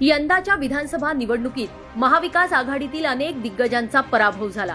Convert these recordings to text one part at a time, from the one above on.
यंदाच्या विधानसभा निवडणुकीत महाविकास आघाडीतील अनेक दिग्गजांचा पराभव झाला.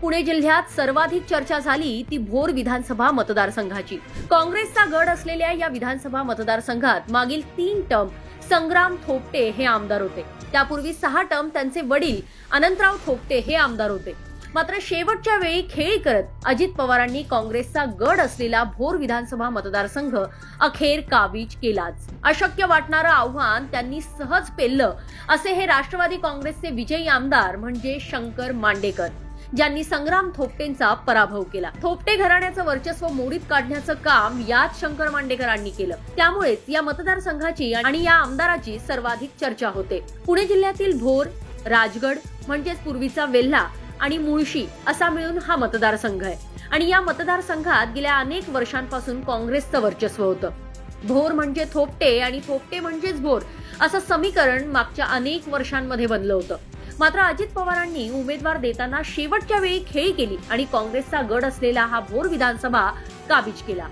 पुणे जिल्ह्यात सर्वाधिक चर्चा झाली ती भोर विधानसभा मतदारसंघाची. काँग्रेसचा गड असलेल्या या विधानसभा मतदारसंघात मागील तीन टर्म संग्राम थोपटे हे आमदार होते. त्यापूर्वी सहा टर्म त्यांचे वडील अनंतराव थोपटे हे आमदार होते. मात्र शेवटच्या वेळी खेळी करत अजित पवारांनी काँग्रेसचा गड असलेला भोर विधानसभा मतदारसंघ अखेर काबीज केलाच. अशक्य वाटणारं आव्हान त्यांनी सहज पेललं असे हे राष्ट्रवादी काँग्रेसचे विजयी आमदार म्हणजे शंकर मांडेकर ज्यांनी संग्राम थोपटेंचा पराभव केला. थोपटे घराण्याचं वर्चस्व मोडीत काढण्याचं काम याच शंकर मांडेकरांनी केलं. त्यामुळेच या मतदारसंघाची आणि या आमदाराची सर्वाधिक चर्चा होते. पुणे जिल्ह्यातील भोर राजगड म्हणजेच पूर्वीचा वेल्हा आणि मुळशी असा मिळून हा मतदारसंघ आहे. आणि या मतदारसंघात गेल्या अनेक वर्षांपासून काँग्रेसचं वर्चस्व होतं. भोर म्हणजे थोपटे आणि थोपटे म्हणजेच भोर असं समीकरण मागच्या अनेक वर्षांमध्ये बनलं होतं. मात्र अजित पवारांनी उमेदवार देताना शेवटच्या वेळी खेळी केली आणि काँग्रेसचा गड असलेला हा भोर विधानसभा काबीज केला.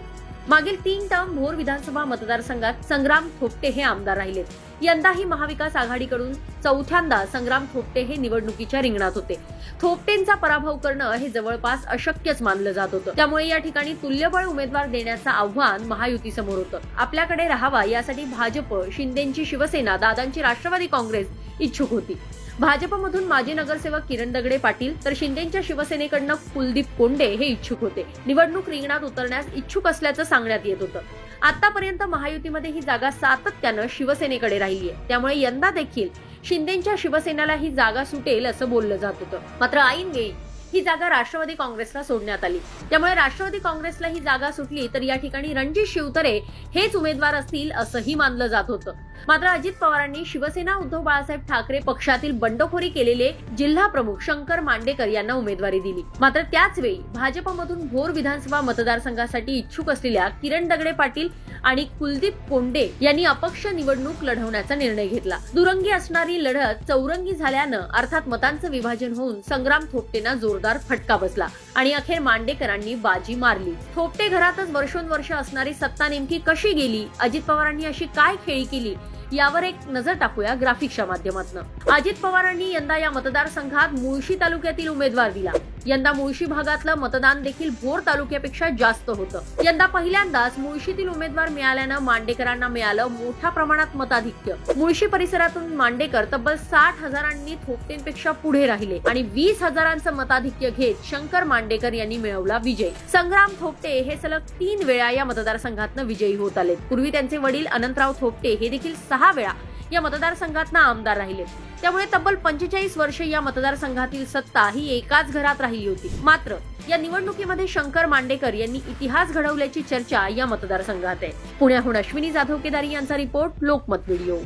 मागील तीन टर्म भोर विधानसभा मतदारसंघात संग्राम थोपटे हे आमदार राहिलेत यंदाही महाविकास आघाडीकडून चौथ्यांदा संग्राम थोपटे हे निवडणुकीच्या रिंगणात होते. थोपटेंचा पराभव करणं हे जवळपास अशक्यच मानलं जात होतं. त्यामुळे या ठिकाणी तुल्यबळ उमेदवार देण्याचं आव्हान महायुतीसमोर होतं. आपल्याकडे राहावा यासाठी भाजप शिंदेची शिवसेना दादांची राष्ट्रवादी काँग्रेस इच्छुक होती. भाजपमधून माजी नगरसेवक किरण दगडे पाटील तर शिंदेच्या शिवसेनेकडनं कुलदीप कोंडे हे इच्छुक होते. निवडणूक रिंगणात उतरण्यास इच्छुक असल्याचं सांगण्यात येत होतं. आतापर्यंत महायुतीमध्ये ही जागा सातत्यानं शिवसेनेकडे राहिली आहे त्यामुळे यंदा देखील शिंदेच्या शिवसेनेला ही जागा सुटेल असं बोललं जात होतं. मात्र ऐन वेळी ही जागा राष्ट्रवादी काँग्रेसला सोडण्यात आली. त्यामुळे राष्ट्रवादी काँग्रेसला ही जागा सुटली तर या ठिकाणी रणजित शिवतरे हेच उमेदवार असतील असंही मानलं जात होतं. मात्र अजित पवारांनी शिवसेना उद्धव बाळासाहेब ठाकरे पक्षातील बंडखोरी केलेले जिल्हा प्रमुख शंकर मांडेकर यांना उमेदवारी दिली. मात्र त्याच वेळी भाजपमधून भोर विधानसभा मतदारसंघासाठी इच्छुक असलेल्या किरण दगडे पाटील आणि कुलदीप कोंडे यांनी अपक्ष निवडणूक लढवण्याचा निर्णय घेतला. दुरंगी असणारी लढत चौरंगी झाल्यानं अर्थात मतांचं विभाजन होऊन संग्राम थोपटेंना जोरदार फटका बसला आणि अखेर मांडेकरांनी बाजी मारली. थोपटे घरातच वर्षोनवर्ष असणारी सत्ता नेमकी कशी गेली? अजित पवारांनी अशी काय खेळी केली? यावर एक नजर टाकूया ग्राफिक्सच्या माध्यमातून. अजित पवारांनी यंदा या मतदारसंघात मुळशी तालुक्यातील उमेदवार दिला. यंदा मुळशी भागातलं मतदान देखील भोर तालुक्यापेक्षा जास्त होतं. यंदा पहिल्यांदाच मुळशीतील उमेदवार मिळाल्यानं मांडेकरांना मिळालं मोठ्या प्रमाणात मताधिक्य. मुळशी परिसरातून मांडेकर तब्बल साठ हजारांनी थोपटेंपेक्षा पुढे राहिले आणि वीस हजारांचं मताधिक्य घेत शंकर मांडेकर यांनी मिळवला विजय. संग्राम थोपटे हे सलग तीन वेळा या मतदारसंघातनं विजयी होत आले पूर्वी त्यांचे वडील अनंतराव थोपटे हे देखील सहा वेळा या मतदारसंघातना आमदार राहिले. त्यामुळे तब्बल पंचेचाळीस वर्ष या मतदारसंघातील सत्ता ही एकाच घरात राहिली होती. मात्र या निवडणुकीमध्ये शंकर मांडेकर यांनी इतिहास घडवल्याची चर्चा या मतदारसंघात आहे. पुण्याहून अश्विनी जाधव केदारी यांचा रिपोर्ट लोकमत व्हिडिओ.